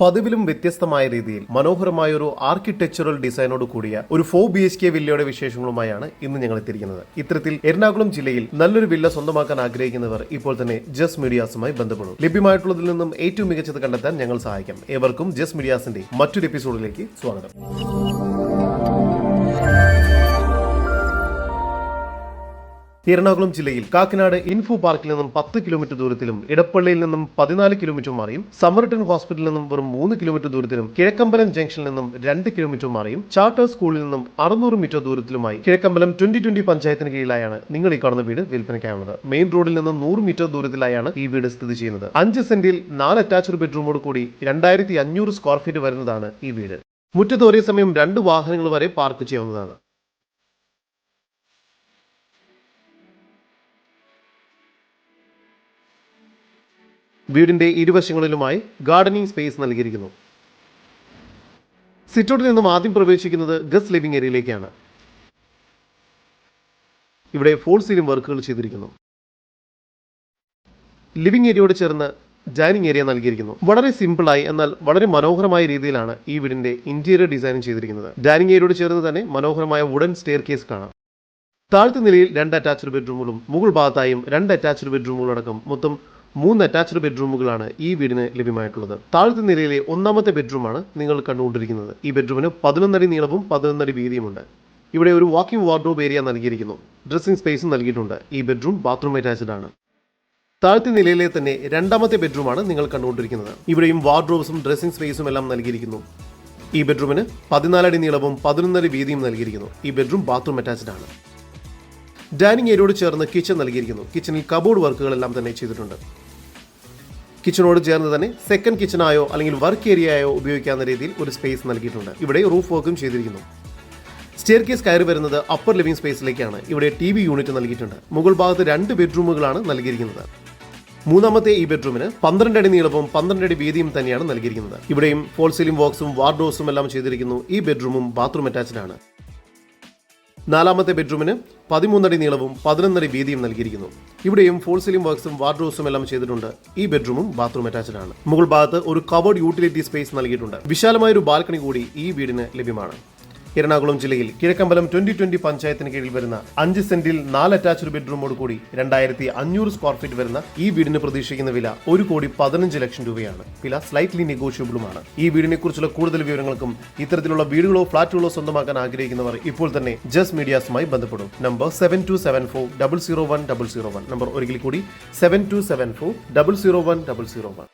പതിവിലും വ്യത്യസ്തമായ രീതിയിൽ മനോഹരമായ ഒരു ആർക്കിടെക്ചറൽ ഡിസൈനോട് കൂടിയ ഒരു ഫോർ ബി എച്ച് കെ വില്ലയുടെ വിശേഷങ്ങളുമായാണ് ഇന്ന് ഞങ്ങൾ എത്തിയിരിക്കുന്നത്. ഇത്തരത്തിൽ എറണാകുളം ജില്ലയിൽ നല്ലൊരു വില്ല സ്വന്തമാക്കാൻ ആഗ്രഹിക്കുന്നവർ ഇപ്പോൾ തന്നെ ജസ് മീഡിയാസുമായി ബന്ധപ്പെടും. ലഭ്യമായിട്ടുള്ളതിൽ നിന്നും ഏറ്റവും മികച്ചത് കണ്ടെത്താൻ ഞങ്ങൾ സഹായിക്കാം. ഏവർക്കും ജസ് മീഡിയാസിന്റെ മറ്റൊരു എപ്പിസോഡിലേക്ക് സ്വാഗതം. എറണാകുളം ജില്ലയിൽ കാക്കനാട് ഇൻഫോ പാർക്കിൽ നിന്നും പത്ത് കിലോമീറ്റർ ദൂരത്തിലും ഇടപ്പള്ളിയിൽ നിന്നും പതിനാല് കിലോമീറ്റർ മാറിയും സമർട്ടൺ ഹോസ്പിറ്റലിൽ നിന്നും വെറും മൂന്ന് കിലോമീറ്റർ ദൂരത്തിലും കിഴക്കമ്പലം ജംഗ്ഷനിൽ നിന്നും രണ്ട് കിലോമീറ്റർ മാറിയും ചാർട്ടർ സ്കൂളിൽ നിന്നും അറുന്നൂറ് മീറ്റർ ദൂരത്തിലുമായി കിഴക്കമ്പലം ട്വന്റി ട്വന്റി പഞ്ചായത്തിന് കീഴിലായാണ് നിങ്ങൾ ഈ കാണുന്ന വീട് വിൽപ്പനയ്ക്കാവുന്നത് മെയിൻ റോഡിൽ നിന്നും നൂറ് മീറ്റർ ദൂരത്തിലായാണ് ഈ വീട് സ്ഥിതി ചെയ്യുന്നത്. അഞ്ച് സെന്റിൽ നാല് അറ്റാച്ച്ഡ് ബെഡ്റൂമോട് കൂടി രണ്ടായിരത്തി അഞ്ഞൂറ് സ്ക്വയർ ഫീറ്റ് വരുന്നതാണ് ഈ വീട്. മുറ്റത്ത് ഒരേ സമയം രണ്ട് വാഹനങ്ങൾ വരെ പാർക്ക് ചെയ്യാവുന്നതാണ്. വീടിന്റെ ഇരുവശങ്ങളിലുമായി ഗാർഡനിങ് സ്പേസ് നൽകിയിരിക്കുന്നു. സിറ്റൗട്ടിൽ നിന്നും ആദ്യം പ്രവേശിക്കുന്നത് ഗസ്റ്റ് ലിവിംഗ് ഏരിയയിലേക്കാണ്. ഇവിടെ ഫോൾ സീലിംഗ് വർക്കുകൾ ചെയ്തിരിക്കുന്നു. ലിവിംഗ് ഏരിയയോട് ചേർന്ന് ഡൈനിങ് ഏരിയ നൽകിയിരിക്കുന്നു. വളരെ സിമ്പിളായി എന്നാൽ വളരെ മനോഹരമായ രീതിയിലാണ് ഈ വീടിന്റെ ഇന്റീരിയർ ഡിസൈൻ ചെയ്തിരിക്കുന്നത്. ഡൈനിങ് ഏരിയയോട് ചേർന്ന് തന്നെ മനോഹരമായ വുഡൻ സ്റ്റെയർ കേസ് കാണാം. താഴത്തെ നിലയിൽ രണ്ട് അറ്റാച്ച്ഡ് ബെഡ്റൂമുകളും മുകൾ ഭാഗത്തായും രണ്ട് അറ്റാച്ച്ഡ് ബെഡ്റൂമുകളടക്കം മൊത്തം മൂന്ന് അറ്റാച്ച്ഡ് ബെഡ്റൂമുകളാണ് ഈ വീടിന് ലഭ്യമായിട്ടുള്ളത്. താഴത്തെ നിലയിലെ ഒന്നാമത്തെ ബെഡ്റൂമാണ് നിങ്ങൾ കണ്ടുകൊണ്ടിരിക്കുന്നത്. ഈ ബെഡ്റൂമിന് പതിനൊന്നടി നീളവും പതിനൊന്നടി വീതിയുമുണ്ട്. ഇവിടെ ഒരു വാക്കിംഗ് വാർഡ്രോബ് ഏരിയ നൽകിയിരിക്കുന്നു. ഡ്രസ്സിംഗ് സ്പേസും നൽകിയിട്ടുണ്ട്. ഈ ബെഡ്റൂം ബാത്റൂം അറ്റാച്ച്ഡ് ആണ്. താഴത്തെ നിലയിലെ തന്നെ രണ്ടാമത്തെ ബെഡ്റൂമാണ് നിങ്ങൾ കണ്ടുകൊണ്ടിരിക്കുന്നത്. ഇവിടെയും വാർഡ്രോബ്സും ഡ്രസ്സിംഗ് സ്പേസും എല്ലാം നൽകിയിരിക്കുന്നു. ഈ ബെഡ്റൂമിന് പതിനാലടി നീളവും പതിനൊന്നടി വീതിയും നൽകിയിരിക്കുന്നു. ഈ ബെഡ്റൂം ബാത്റൂം അറ്റാച്ച്ഡ് ആണ്. ഡൈനിങ് ഏരിയയോട് ചേർന്ന് കിച്ചൺ നൽകിയിരിക്കുന്നു. കിച്ചണിൽ കബോർഡ് വർക്കുകളെല്ലാം തന്നെ ചെയ്തിട്ടുണ്ട്. കിച്ചണോട് ചേർന്ന് തന്നെ സെക്കൻഡ് കിച്ചണായോ അല്ലെങ്കിൽ വർക്ക് ഏരിയയോ ഉപയോഗിക്കാവുന്ന രീതിയിൽ ഒരു സ്പേസ് നൽകിയിട്ടുണ്ട്. ഇവിടെ റൂഫ് വർക്കും ചെയ്തിരിക്കുന്നു. സ്റ്റെയർ കേസ് കയറി വരുന്നത് അപ്പർ ലിവിംഗ് സ്പേസിലേക്കാണ് ഇവിടെ ടി വി യൂണിറ്റ് നൽകിയിട്ടുണ്ട്. മുകൾ ഭാഗത്ത് രണ്ട് ബെഡ്റൂമുകളാണ് നൽകിയിരിക്കുന്നത്. മൂന്നാമത്തെ ഈ ബെഡ്റൂമിന് പന്ത്രണ്ട് അടി നീളവും പന്ത്രണ്ട് അടി വീതിയും തന്നെയാണ് നൽകിയിരിക്കുന്നത്. ഇവിടെയും ഫോൾ സീലിംഗ് ബോക്സും വാർഡ്രോസും എല്ലാം ചെയ്തിരിക്കുന്നു. ഈ ബെഡ്റൂമും ബാത്റൂം അറ്റാച്ച്ഡ് ആണ്. നാലാമത്തെ ബെഡ്റൂമിന് പതിമൂന്നടി നീളവും പതിനൊന്നടി വീതിയും നൽകിയിരിക്കുന്നു. ഇവിടെയും ഫോൾ സീലിംഗ് വർക്ക്സും വാർഡ്രോസും എല്ലാം ചെയ്തിട്ടുണ്ട്. ഈ ബെഡ്റൂമും ബാത്റൂം അറ്റാച്ച്ഡ് ആണ്. മുകൾ ഭാഗത്ത് ഒരു കവേർഡ് യൂട്ടിലിറ്റി സ്പേസ് നൽകിയിട്ടുണ്ട്. വിശാലമായ ഒരു ബാൽക്കണി കൂടി ഈ വീടിന് ലഭ്യമാണ്. എറണാകുളം ജില്ലയിൽ കിഴക്കമ്പലം ട്വന്റി ട്വന്റി പഞ്ചായത്തിന് കീഴിൽ വരുന്ന അഞ്ച് സെന്റിൽ നാല് അറ്റാച്ച്ഡ് ബെഡ്റൂമോട് കൂടി രണ്ടായിരത്തി അഞ്ഞൂറ് സ്ക്വയർ ഫീറ്റ് വരുന്ന ഈ വീടിന് പ്രതീക്ഷിക്കുന്ന വില ഒരു കോടി പതിനഞ്ച് ലക്ഷം രൂപയാണ്. വില സ്ലൈറ്റ്ലി നെഗോഷ്യബിളുമാണ് ഈ വീടിനെ കുറിച്ചുള്ള കൂടുതൽ വിവരങ്ങൾക്കും ഇത്തരത്തിലുള്ള വീടുകളോ ഫ്ളാറ്റുകളോ സ്വന്തമാക്കാൻ ആഗ്രഹിക്കുന്നവർ ഇപ്പോൾ തന്നെ ജസ്റ്റ് മീഡിയാസുമായി ബന്ധപ്പെടും. Number seven two seven four double zero one double zero one number ഒരിക്കൽ കൂടി seven two seven four double zero one double zero one